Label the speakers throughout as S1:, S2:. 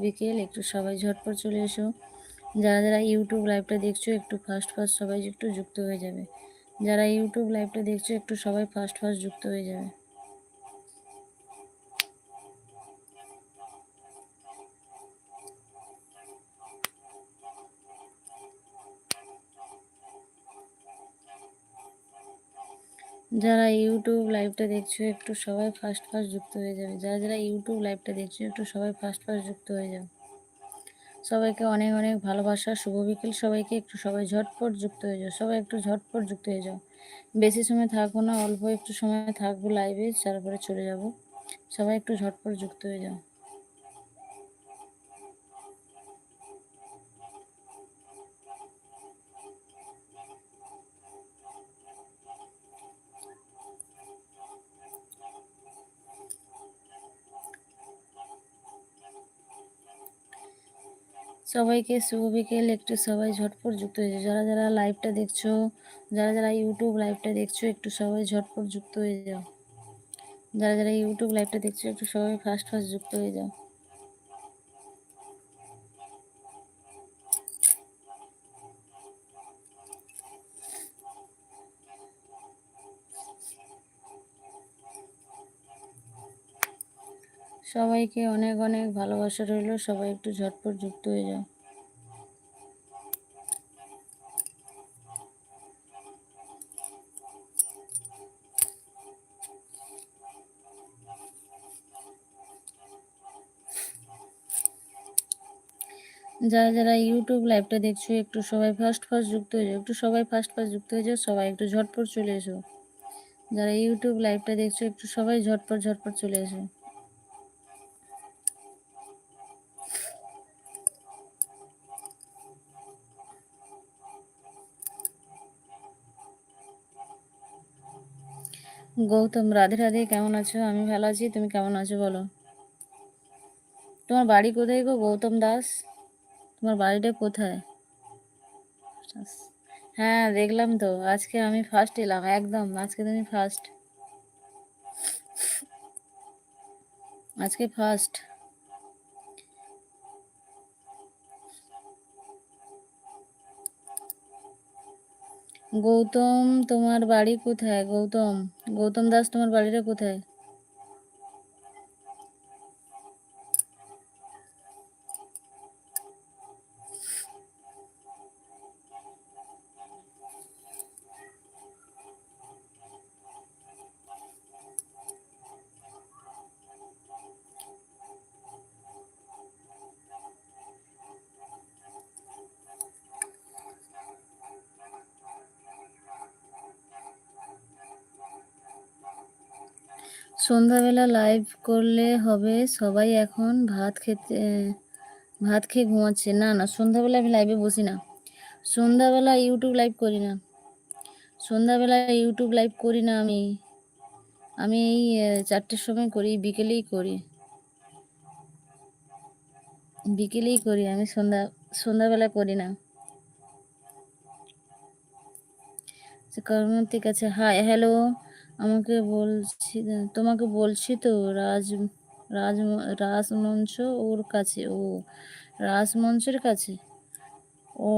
S1: বিকেল, একটু সবাই ঝটপট চলে এসো। যারা যারা ইউটিউব লাইভটা দেখছ, একটু ফার্স্ট ফার্স্ট সবাই একটু যুক্ত হয়ে যাবে। যারা ইউটিউব লাইভটা দেখছ, একটু সবাই ফার্স্ট ফার্স্ট যুক্ত হয়ে যাবে। যারা ইউটিউব লাইভটা দেখছ, একটু সবাই ফার্স্ট ফার্স্ট যুক্ত হয়ে যাবে। যারা যারা ইউটিউব লাইভটা দেখছ, একটু সবাই ফার্স্ট ফার্স্ট যুক্ত হয়ে যাও। সবাইকে অনেক অনেক ভালোবাসা, শুভ বিকেল। সবাইকে একটু সবাই ঝটপট যুক্ত হয়ে যাও। সবাই একটু ঝটপট যুক্ত হয়ে যাও। বেশি সময় থাকব না, অল্প একটু সময় থাকব লাইভে তারপরে চলে যাব। সবাই একটু ঝটপট যুক্ত হয়ে যাও। সবাইকে, শুভ বিকেল। একটু সবাই ঝটপট যুক্ত হয়ে যারা যারা লাইভটা দেখছ, যারা যারা ইউটিউব লাইভটা দেখছ, একটু সবাই ঝটপট যুক্ত হয়ে যাও। যারা যারা ইউটিউব লাইভটা দেখছ, একটু সবাই ফার্স্ট ফার্স্ট যুক্ত হয়ে যাও। সবাইকে অনেক অনেক ভালোবাসা রইল। সবাই একটু ঝটপট যুক্ত হয়ে যাও। যারা যারা ইউটিউব লাইভটা দেখছ, একটু সবাই ফার্স্ট ফার্স্ট যুক্ত হয়ে যাও। একটু সবাই ফার্স্ট ফার্স্ট যুক্ত হয়ে যাও, সবাই একটু ঝটপট চলে এসো। যারা ইউটিউব লাইভটা দেখছ, একটু সবাই ঝটপট ঝটপট চলে এসো। গৌতম, রাধে রাধে, কেমন আছো? আমি ভালো আছি, তুমি কেমন আছো বলো? তোমার বাড়ি কোথায় গো, গৌতম দাস? তোমার বাড়িটা কোথায়? হ্যাঁ দেখলাম তো, আজকে আমি ফার্স্ট এলাম, একদম, আজকে তুমি ফার্স্ট আজকে ফার্স্ট গৌতম তোমার বাড়ি কোথায়? গৌতম গৌতম দাস তোমার বাড়িটা কোথায়? সন্ধ্যাবেলা লাইভ করলে হবে, সবাই এখন ভাত খেতে, ভাত খেয়ে ঘুমাচ্ছে। না না, সন্ধ্যাবেলা আমি লাইভে বসি না। সন্ধ্যাবেলা ইউটিউব লাইভ করি না। সন্ধ্যাবেলা ইউটিউব লাইভ করি না আমি। আমি এই চারটের সময় করি, বিকেলেই করি। বিকেলেই করি, আমি সন্ধ্যা, সন্ধ্যাবেলা করি না। কর্মতিক আছে হাই হ্যালো আমাকে বলছি, তোমাকে বলছি তো, রাজ রাজ, রাজমঞ্চ ওর কাছে, ও রাজমঞ্চের কাছে? ও,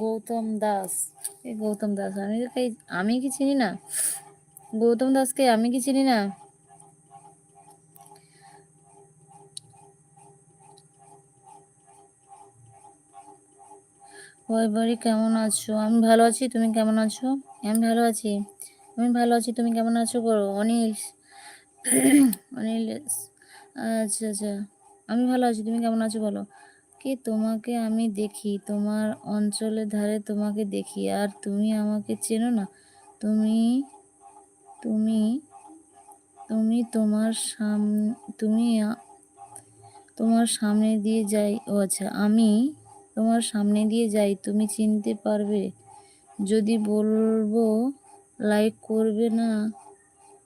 S1: গৌতম দাস। এই গৌতম দাস, আমি আমি কি চিনি না? গৌতম দাসকে আমি কি চিনি না? ওই বাড়ি কেমন আছো? আমি ভালো আছি, তুমি কেমন আছো? আমি ভালো আছি। আমি ভালো আছি, তুমি কেমন আছো করো অনিল অনিল আচ্ছা আচ্ছা। আমি ভালো আছি, তুমি কেমন আছো বলো? কি তোমাকে আমি দেখি, তোমার অঞ্চলের ধারে তোমাকে দেখি, আর তুমি আমাকে চেনো না। তুমি তুমি তুমি তোমার সামনে তুমি তোমার সামনে দিয়ে যাই, ও আচ্ছা আমি তোমার সামনে দিয়ে যাই, তুমি চিনতে পারবে। যদি বলব লাইক করবে না,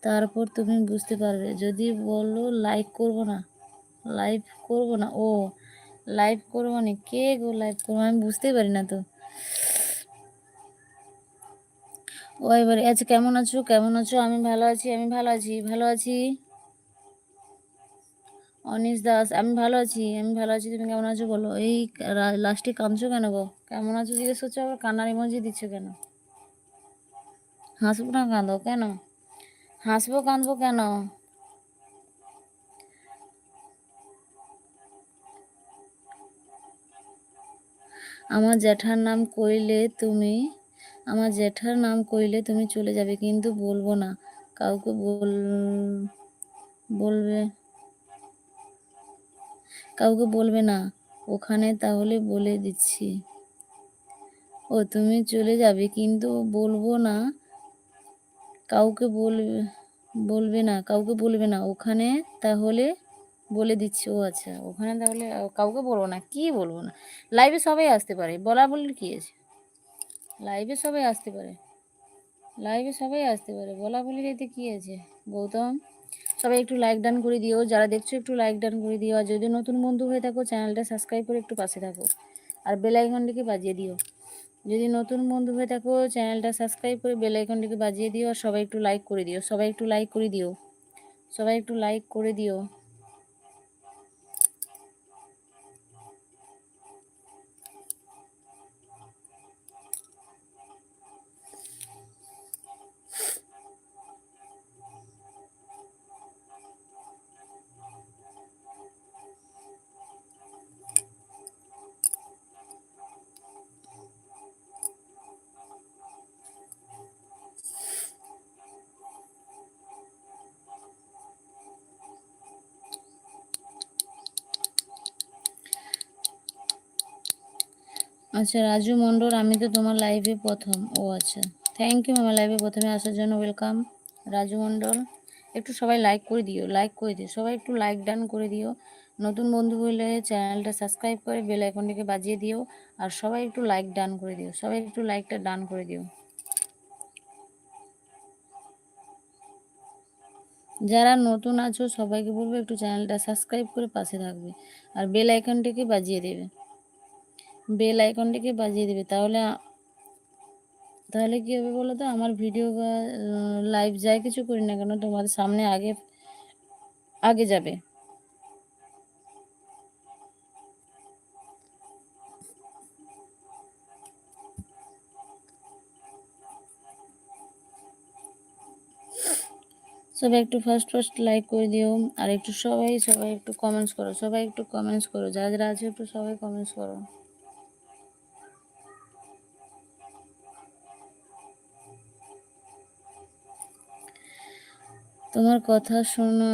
S1: তারপর তুমি বুঝতে পারবে। যদি বলো লাইক করব না লাইভ করব না, ও লাইভ করব না কে গো লাইভ করব? আমি বুঝতেই পারি না তো। ও এবারে আচ্ছা কেমন আছো? কেমন আছো? আমি ভালো আছি, আমি ভালো আছি ভালো আছি? অনিশ দাস, আমি ভালো আছি, আমি ভালো আছি, তুমি কেমন আছো বলো? এই লাস্টে কাঁদছো কেন গো? কেমন আছো জিজ্ঞেস করছ? আবার কান্নার ইমোজি দিচ্ছ কেন? হাসবো না কাঁদো কেন? হাসবো, কাঁদবো কেন? আমার জ্যাঠার নাম কইলে তুমি, আমার জ্যাঠার নাম কইলে তুমি চলে যাবে, কিন্তু বলব না। কাউকে বল, বলবে, কাউকে বলবে না। ওখানে তাহলে বলে দিচ্ছি। ও, তুমি চলে যাবে, কিন্তু বলব না কাউকে বলবে বলবে না, কাউকে বলবে না। ওখানে তাহলে বলে দিচ্ছি, ও আচ্ছা ওখানে তাহলে কাউকে বলব না, কি বলব না? লাইভে সবাই আসতে পারে, বলা বলির কি আছে? লাইভে সবাই আসতে পারে লাইভে সবাই আসতে পারে, বলা বলির এতে কি আছে? গৌতম, সবাই একটু লাইক ডান করে দিও, যারা দেখছ একটু লাইক ডান করে দিও, আর যদি নতুন বন্ধু হয়ে থাকো চ্যানেলটা সাবস্ক্রাইব করে একটু পাশে থাকো, আর বেল আইকনটিকে বাজিয়ে দিও। যদি নতুন বন্ধু হয়ে থাকো, চ্যানেলটা সাবস্ক্রাইব করে বেল আইকনটিকে বাজিয়ে দিও আর সবাই একটু লাইক করে দিও। সবাই একটু লাইক করে দিও। সবাই একটু লাইক করে দিও। আচ্ছা রাজু মণ্ডল, আমি তো তোমার লাইভে প্রথম। ও আচ্ছা। থ্যাংক ইউ আমার লাইভে প্রথমে আসার জন্য ওয়েলকাম রাজু মণ্ডল, একটু সবাই লাইক করে দিও লাইক করে দিও। সবাই একটু লাইক ডান করে দিও। নতুন বন্ধু হলে চ্যানেলটা সাবস্ক্রাইব করে বেল আইকনটিকে বাজিয়ে দিও। আর সবাই একটু লাইক ডান করে দিও। সবাই একটু লাইকটা ডান করে দিও। যারা নতুন আছো, সবাইকে বলব একটু চ্যানেলটা সাবস্ক্রাইব করে পাশে থাকবে। আর বেল আইকনটিকে বাজিয়ে দেবে। বেল আইকনটিকে বাজিয়ে দেবে। তাহলে তাহলে কী হবে বলো তো? আমার ভিডিও বা লাইভ যাই কিছু করি না কেন, তোমাদের সামনে আগে আগে যাবে। সবাই একটু ফার্স্ট ফার্স্ট লাইক করে দিও, আর একটু সবাই সবাই একটু কমেন্টস করো, সবাই একটু কমেন্টস করো, যারা যারা আছে একটু সবাই কমেন্টস করো। তোমার কথা শোনা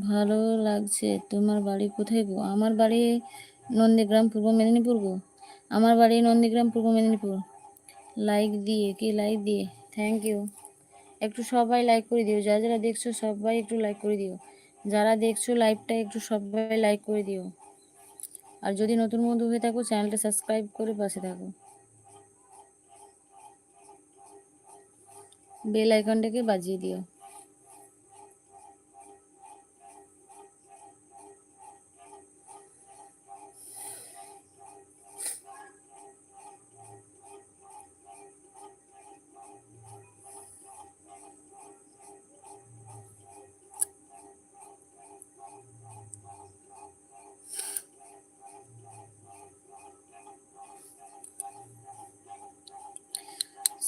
S1: ভালো লাগছে। তোমার বাড়ি কোথায় গো? আমার বাড়ি নন্দীগ্রাম, পূর্ব মেদিনীপুর গো। আমার বাড়ি নন্দীগ্রাম, পূর্ব মেদিনীপুর। লাইক দিয়ে কি? লাইক দিয়ে। থ্যাংক ইউ একটু সবাই লাইক করে দিও। যারা যারা দেখছ সবাই একটু লাইক করে দিও। যারা দেখছ লাইভটা একটু সবাই লাইক করে দিও। আর যদি নতুন বন্ধু হয়ে থাকো, চ্যানেলটা সাবস্ক্রাইব করে পাশে থাকো। বেল আইকনটাকে বাজিয়ে দিও।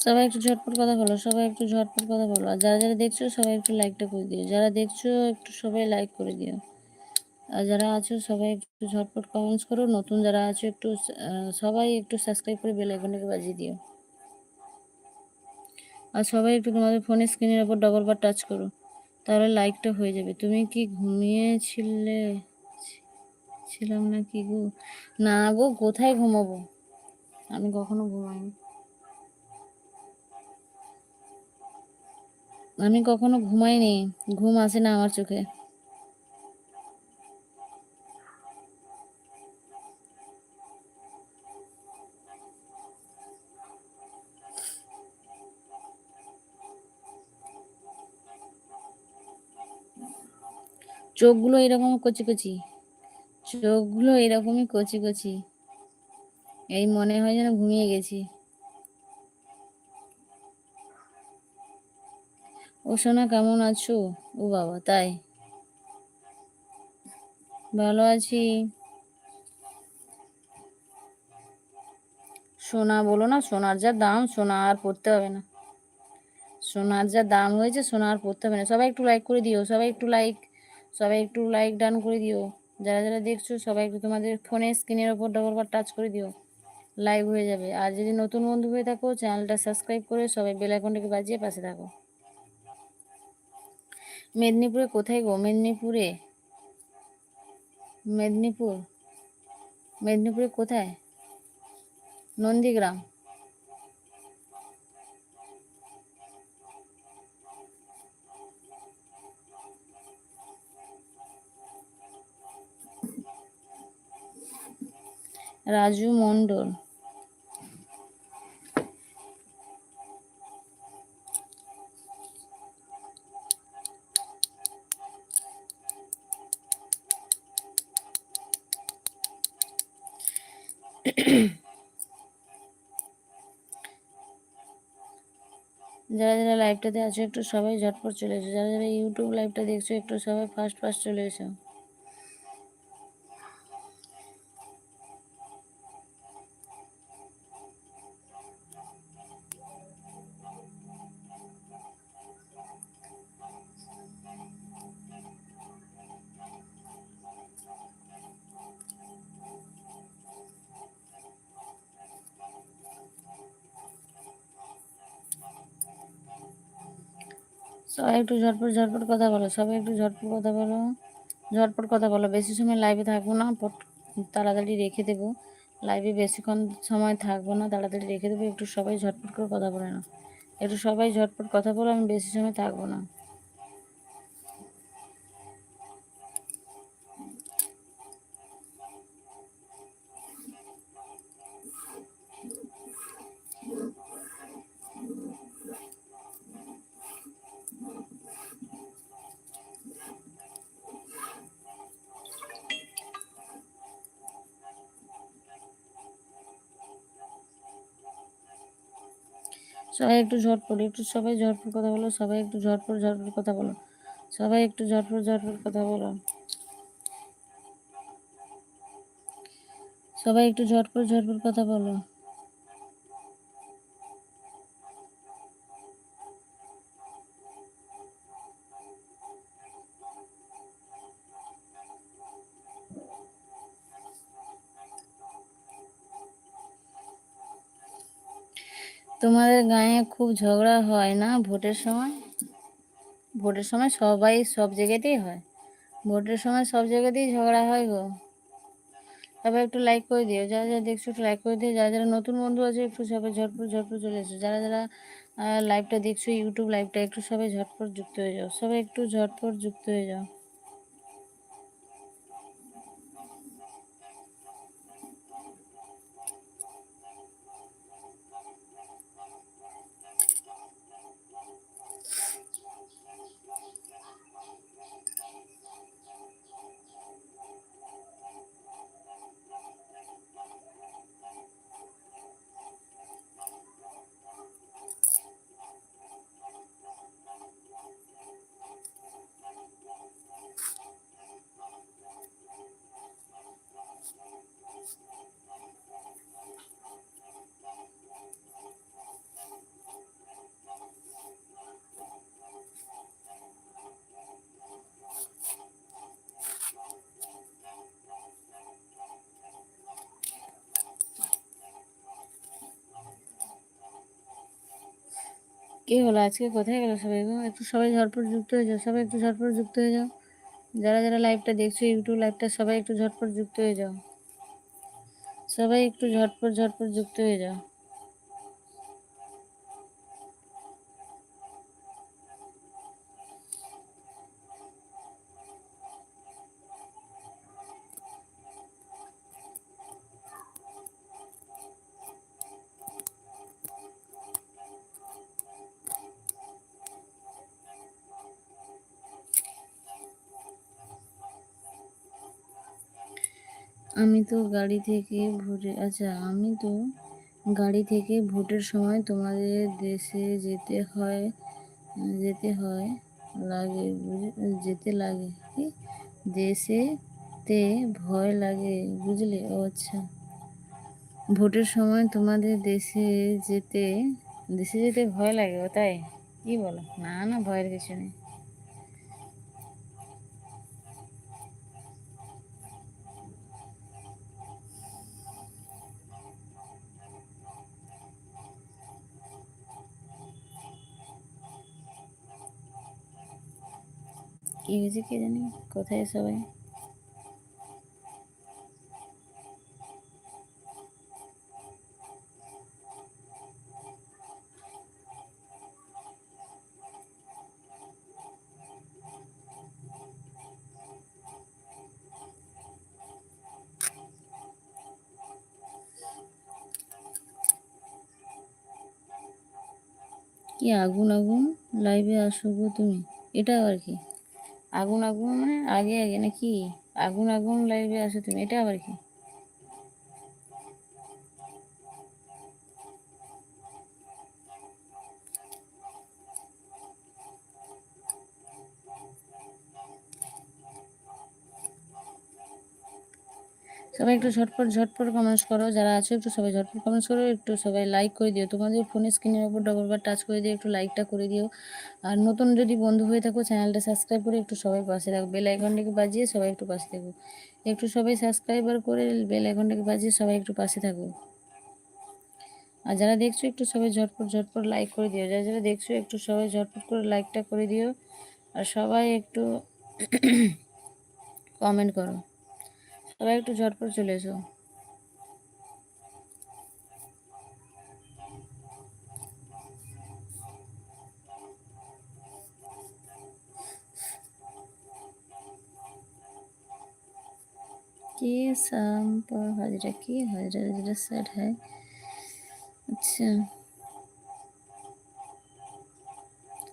S1: সবাই একটু ঝটপট কথা বলো, সবাই একটু ঝটপট কথা বলো। আর যারা যারা দেখছ, সবাই একটু লাইকটা করে দিও। যারা দেখছ, একটু সবাই লাইক করে দিও। আর যারা আছো, সবাই একটু ঝটপট কমেন্টস করো। নতুন যারা আছো, একটু সবাই একটু সাবস্ক্রাইব করে বেল আইকনটাকে বাজিয়ে দিও। আর সবাই একটু তোমাদের ফোনের স্ক্রিনের ওপর ডবল বার টাচ করো। তাহলে লাইকটা হয়ে যাবে। তুমি কি ঘুমিয়েছিলে? ছিলাম না কি গো? না গো, কোথায় ঘুমাবো? আমি কখনো ঘুমাইনি। আমি কখনো ঘুমাইনি, ঘুম আসে না আমার চোখে। চোখগুলো এরকম কচি কচি, চোখগুলো এরকমই কচি কচি। এই মনে হয় যেন ঘুমিয়ে গেছি। ও সোনা কেমন আছো? ও বাবা, তাই? ভালো আছি। সোনা, বলো না, সোনার যা দাম, সোনা আর পড়তে হবে না। সোনার যা দাম হয়েছে, সোনা আর পড়তে হবে না। সবাই একটু লাইক করে দিও, সবাই একটু লাইক সবাই একটু লাইক ডান করে দিও। যারা যারা দেখছ, সবাই একটু তোমাদের ফোনে স্ক্রিনের ওপর ডবল বার টাচ করে দিও। লাইভ হয়ে যাবে। আর যদি নতুন বন্ধু হয়ে থাকো চ্যানেলটা সাবস্ক্রাইব করে সবাই বেল আইকনটাকে বাজিয়ে পাশে থাকো। মেদিনীপুরে কোথায় গো? মেদিনীপুরে? মেদিনীপুর? মেদিনীপুরে কোথায়? নন্দীগ্রাম? রাজু মণ্ডল। যারা যারা লাইভটাতে আছো, একটু সবাই ঝটপট চলে এসো। যারা যারা ইউটিউব লাইভটা দেখছ, একটু সবাই ফার্স্ট ফার্স্ট চলে এসো। একটু ঝটপট ঝটপট কথা বলো। সবাই একটু ঝটপট কথা বলো। ঝটপট কথা বলো। বেশি সময় লাইভে থাকব না। তাড়াতাড়ি রেখে দেবো। লাইভে বেশিক্ষণ সময় থাকব না। তাড়াতাড়ি রেখে দেবো। একটু সবাই ঝটপট করে কথা বলে না একটু সবাই ঝটপট কথা বলো। আমি বেশি সময় থাকব না। সবাই একটু ঝটপট, একটু সবাই ঝটপট কথা বলো, সবাই একটু ঝটপট ঝটপট কথা বলো। সবাই একটু ঝটপট ঝটপট কথা বলো। সবাই একটু ঝটপট ঝটপট কথা বলো। তোমাদের গায়ে খুব ঝগড়া হয় না ভোটের সময়? ভোটের সময় সবাই সব জায়গাতেই হয়। ভোটের সময় সব জায়গাতেই ঝগড়া হয় গো। সবাই একটু লাইক করে দিও। যারা যারা দেখছ একটু লাইক করে দিও। যারা যারা নতুন বন্ধু আছে একটু সবাই ঝটপট ঝটপট চলে এসো। যারা যারা লাইভটা দেখছ ইউটিউব লাইভটা একটু সবাই ঝটপট যুক্ত হয়ে যাও। সবাই একটু ঝটপট যুক্ত হয়ে যাও। কে হলো আজকে? কোথায় গেল সবাই গো? একটু সবাই ঝটপট যুক্ত হয়ে যাও, সবাই একটু ঝটপট যুক্ত হয়ে যাও। যারা যারা লাইভটা দেখছ ইউটিউব লাইভটা সবাই একটু ঝটপট যুক্ত হয়ে যাও। সবাই একটু ঝটপট ঝটপট যুক্ত হয়ে যাও। আমি তো গাড়ি থেকে ভোটে আচ্ছা আমি তো গাড়ি থেকে ভোটের সময় তোমাদের দেশে যেতে হয় যেতে হয়, লাগে যেতে লাগে, কি? দেশে যেতে ভয় লাগে, বুঝলে? ও আচ্ছা। ভোটের সময় তোমাদের দেশে যেতে দেশে যেতে ভয় লাগে ও, তাই? কি বলো? না না, ভয়ের কিছু নেই। কি হয়েছে কে জানি? কোথায় সবাই? কি আগুন আগুন? লাইভে আসো গো তুমি। এটা আর কি। আগুন আগুন মানে আগে আগে নাকি আগুন আগুন লাইভে আসো তুমি? এটা আবার কি সবাই একটু ঝটপট ঝটপট কমেন্টস করো। যারা আছো, একটু সবাই ঝটপট কমেন্টস করো। একটু সবাই লাইক করে দিও। তোমাদের ফোনের স্ক্রিনের উপর ডবল বার টাচ করে দিও, একটু লাইকটা করে দিও। আর নতুন যদি বন্ধু হয়ে থাকো চ্যানেলটা সাবস্ক্রাইব করে একটু সবাই পাশে থাকো। বেল আইকনটাকে বাজিয়ে সবাই একটু পাশে থাকো। একটু সবাই সাবস্ক্রাইবার করে বেল আইকনটাকে বাজিয়ে সবাই একটু পাশে থাকো। আর যারা দেখছ, একটু সবাই ঝটপট ঝটপট লাইক করে দিও। যারা যারা দেখছ, একটু সবাই ঝটপট করে লাইকটা করে দিও। আর সবাই একটু কমেন্ট করো। সবাই একটু ঝটপট চলে এসো के शाम पर हाजरा की हाजरा हाजरा सेट है अच्छा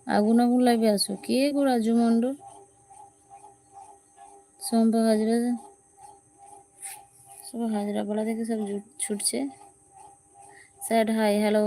S1: আগুন আগুন লাইভে আসো কে গো রাজু মণ্ডল সোমবার হাজরা সব হাজরা বলা থেকে সব ছুটছে। স্যার হাই হ্যালো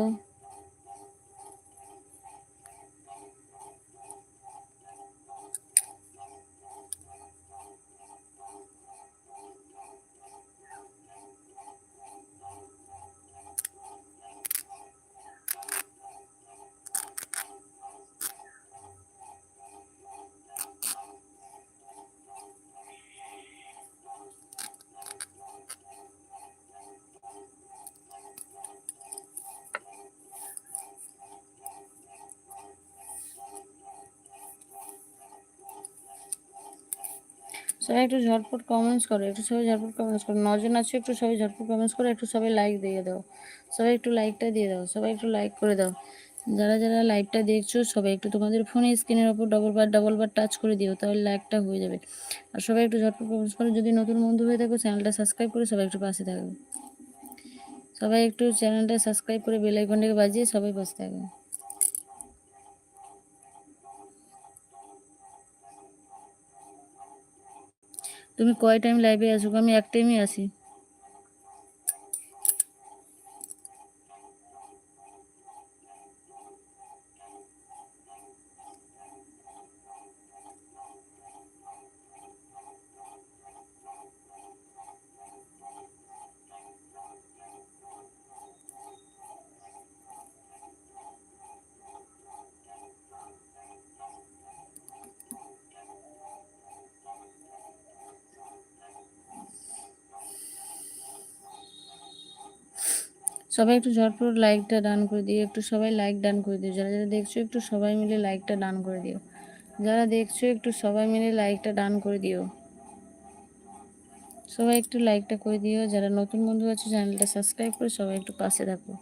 S1: সবাই একটু ঝটপট কমেন্টস করো, একটু সবাই ঝটপট কমেন্টস করো। নজন আছে, একটু সবাই ঝটপট কমেন্টস করো, একটু সবাই লাইক দিয়ে দাও। সবাই একটু লাইকটা দিয়ে দাও, সবাই একটু লাইক করে দাও। যারা যারা লাইভটা দেখছ, সবাই একটু তোমাদের ফোনে স্ক্রিনের ওপর ডবল বার ডবল বার টাচ করে দিও, তাহলে লাইকটা হয়ে যাবে। আর সবাই একটু ঝটপট কমেন্টস করো, যদি নতুন বন্ধু হয়ে থাকো চ্যানেলটা সাবস্ক্রাইব করে সবাই একটু পাশে থাকবে সবাই একটু চ্যানেলটা সাবস্ক্রাইব করে বেল আইকনটাকে বাজিয়ে সবাই পাশে থাকবে তুমি কয় টাইম লাইভে আসো আমি এক টাইমই আসি সবাই একটু ঝটপট লাইকটা ডান করে দিও, একটু সবাই লাইক ডান করে দিও। যারা যারা দেখছ একটু সবাই মিলে লাইকটা ডান করে দিও। যারা দেখছ একটু সবাই মিলে লাইকটা ডান করে দিও। সবাই একটু লাইকটা করে দিও। যারা নতুন বন্ধু আছে চ্যানেলটা সাবস্ক্রাইব করে সবাই একটু পাশে থাকো।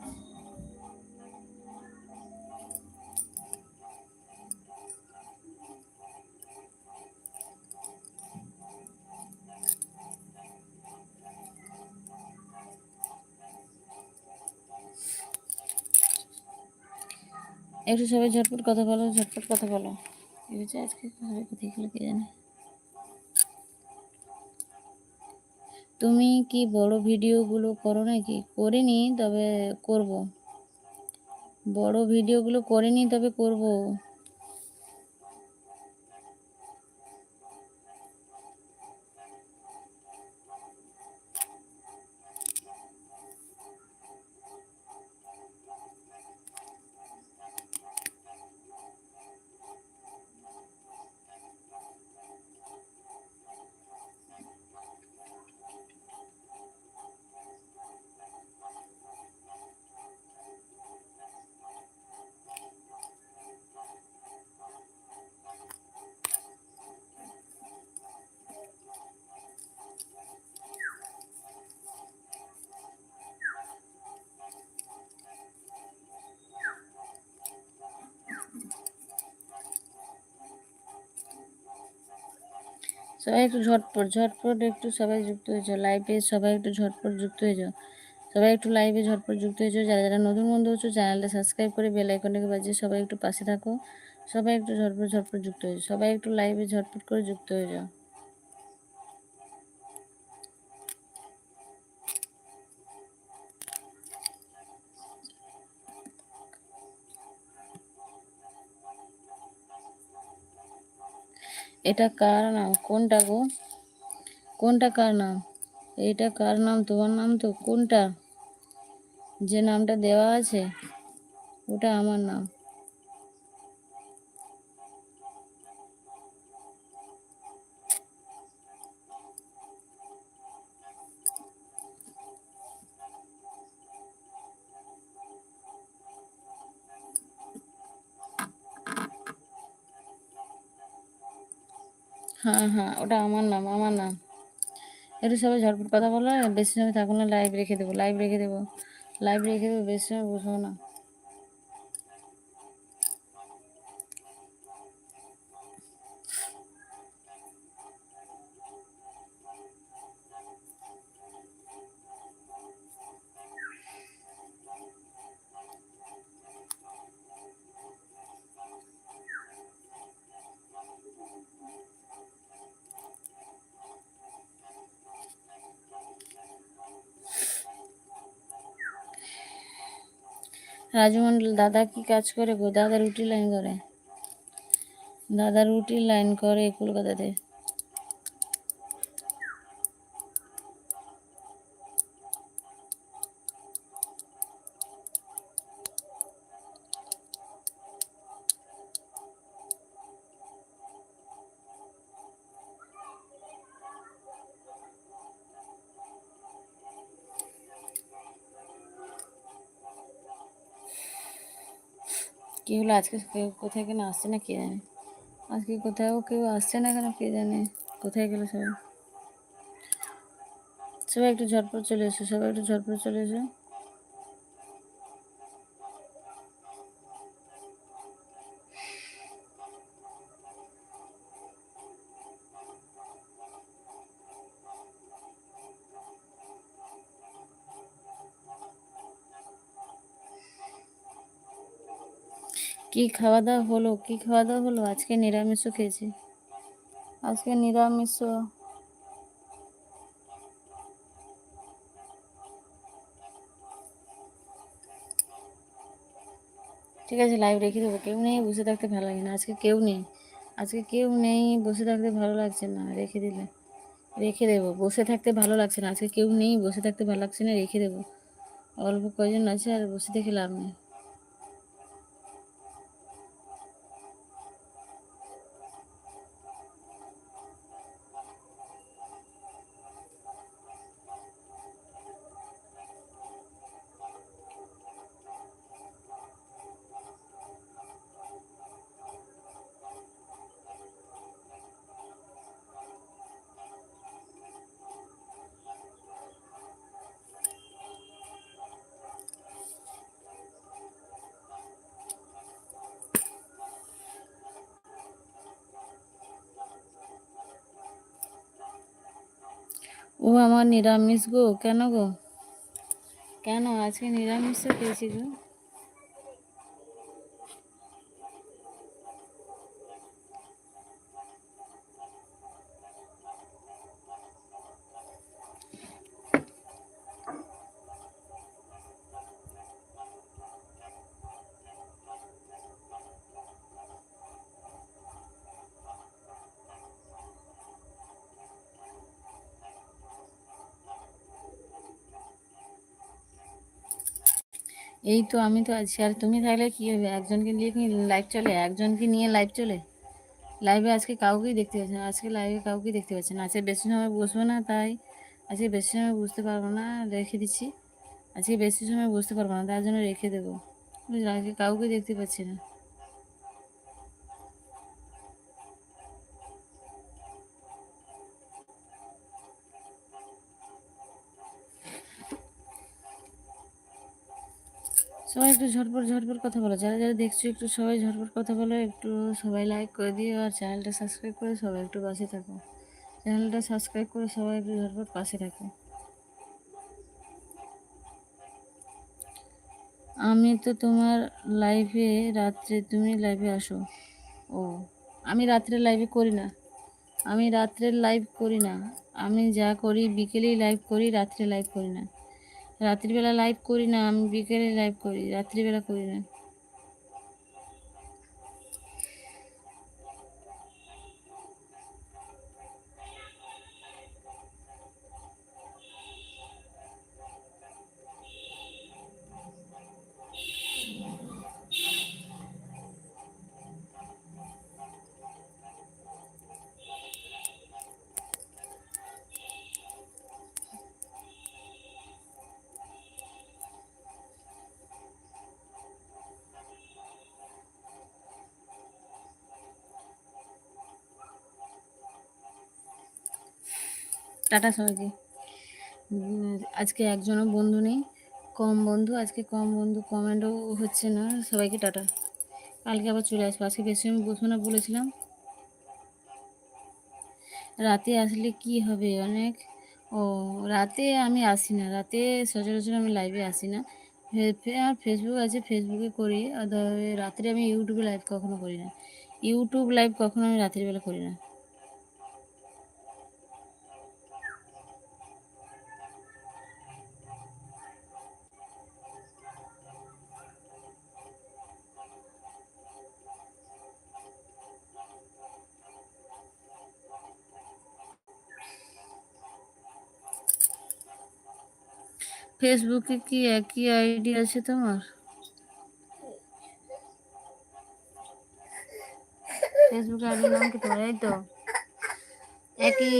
S1: একটু সবাই ঝটপট কথা বলো, ঝটপট কথা বলো। আজকে কোথায় গেলো কে জানে? তুমি কি বড় ভিডিওগুলো করো নাকি? করিনি, তবে করব। বড় ভিডিওগুলো করিনি, তবে করব। সবাই একটু ঝটপট ঝটপট একটু সবাই যুক্ত হয়ে লাইভে সবাই একটু ঝটপট যুক্ত হয়ে যাও। সবাই একটু লাইভে ঝটপট যুক্ত হয়ে যারা যারা নতুন বন্ধু হচ্ছে, চ্যানেলটা সাবস্ক্রাইব করে বেল আইকনটাকে বাজিয়ে সবাই একটু পাশে থাকো। সবাই একটু ঝটপট ঝটপট যুক্ত হয়ে যাও। সবাই একটু লাইভে ঝটপট করে যুক্ত হয়ে যাও। এটা কার নাম? কোনটা গো? কোনটা কার নাম? এটা কার নাম? তোমার নাম তো কোনটা? যে নামটা দেওয়া আছে, ওটা আমার নাম। হ্যাঁ হ্যাঁ ওটা আমার নাম আমার নাম। একটু সবাই ঝটপট কথা বলো, বেশি সময় থাকুন না লাইভ রেখে দেবো লাইভ রেখে দেবো লাইভ রেখে দেবো, বেশি সময় বসবো না। রাজু মন্ডল দাদা কি কাজ করে গো? দাদা রুটি লাইন করে। দাদা রুটি লাইন করে কলকাতাতে কি হলো আজকে কেউ কোথায় কেন আসছে না কে জানে আজকে কোথাও কেউ আসছে না কেন কে জানে কোথায় গেল সবাই সবাই একটু ঝটপট চলে এসো সবাই একটু ঝটপট চলে এসো কি খাওয়া দাওয়া হলো? কি খাওয়া দাওয়া হলো? আজকে নিরামিষও খেয়েছি। আজকে নিরামিষও। ঠিক আছে লাইভ রেখে দেবো। কেউ নেই, বসে থাকতে ভালো লাগে না। আজকে কেউ নেই। আজকে কেউ নেই, বসে থাকতে ভালো লাগছে না। রেখে দিলে। রেখে দেবো। বসে থাকতে ভালো লাগছে না। আজকে কেউ নেই, বসে থাকতে ভালো লাগছে না। রেখে দেবো। অল্প কয়জন আছে আর বসে থেকে লাভ নেই। নিরামিষ গো? কেন গো? কেন? আজকে নিরামিষ খেয়েছি গো। এই তো আমি তো আছি। আর তুমি থাকলে কি হবে? একজনকে নিয়ে কি লাইভ চলে? একজনকে নিয়ে লাইভ চলে? লাইভে আজকে কাউকেই দেখতে পাচ্ছি না। আজকে লাইভে কাউকেই দেখতে পাচ্ছি না। আজকে বেশি সময় বসবো না, তাই আজকে বেশি সময় বুঝতে পারব না। রেখে দিচ্ছি। আজকে বেশি সময় বুঝতে পারব না, তার জন্য রেখে দেবো। বুঝলাম আজকে কাউকে দেখতে পাচ্ছি না। একটু ঝটপট ঝটপট কথা বলো। যারা যারা দেখছ একটু সবাই ঝটপট কথা বলো, একটু সবাই লাইক করে দিও আর চ্যানেলটা সাবস্ক্রাইব করে সবাই একটু পাশে থাকো। চ্যানেলটা সাবস্ক্রাইব করে সবাই একটু ঝটপট পাশে থাকো। আমি তো তোমার লাইভে রাত্রে তুমি লাইভে আসো। ও, আমি রাত্রে লাইভে করি না। আমি রাত্রে লাইভ করি না। আমি যা করি, বিকেলেই লাইভ করি, রাত্রে লাইভ করি না। রাত্রিবেলা লাইভ করি না আমি বিকেলে লাইভ করি রাত্রিবেলা করি না। টাটা সবাইকে আজকে একজনও বন্ধু নেই, কম বন্ধু, আজকে কম বন্ধু কমেন্টও হচ্ছে না, সবাইকে টাটা। কালকে আবার চলে আসব, আজকে বেশি আমি বসবো না, বলেছিলাম। রাতে আসলে কি হবে অনেক? ও, রাতে আমি আসি না, রাতে সচরাচর আমি লাইভে আসি না। আমার ফেসবুক আছে ফেসবুকে করি, আর রাত্রে আমি ইউটিউবে লাইভ কখনো করি না। ইউটিউব লাইভ কখনো আমি রাত্রিবেলা করি না। ফেসবুকে কি একই আইডি আছে তোমার ফেসবুকে আইডির নাম কি তোমার এই তো একই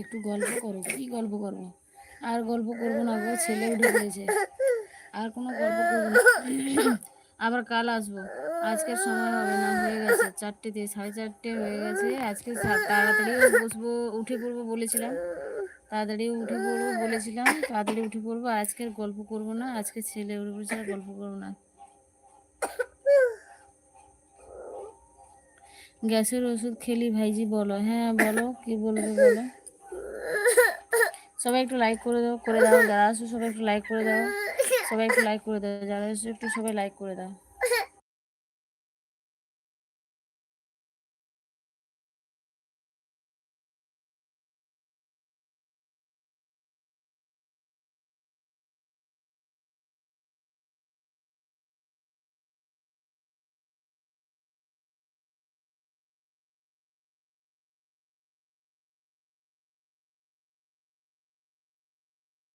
S1: একটু গল্প করো কি গল্প করব আর গল্প করব না গো ছেলে উঠে পড়েছে আর কোনো গল্প করব না আবার কাল আসব। আজকের সময় হবে না, হয়ে গেছে। চারটে দিয়ে, সাড়ে চারটে হয়ে গেছে। আজকে তাড়াতাড়ি বসবো, উঠে পড়ব বলেছিলাম। তাড়াতাড়ি উঠে পড়ব বলেছিলাম। তাড়াতাড়ি উঠে পড়ব। আজকের গল্প করব না। আজকে ছেলে উঠে পড়েছে গল্প করব না। গ্যাসের ওষুধ খেলি ভাইজি, বলো। হ্যাঁ বলো। কি বলবে বলো? সবাই একটু লাইক করে দাও করে দাও। যারা আসো সবাই একটু লাইক করে দাও। সবাই একটু লাইক করে দাও। যারা আসো একটু সবাই লাইক করে দাও।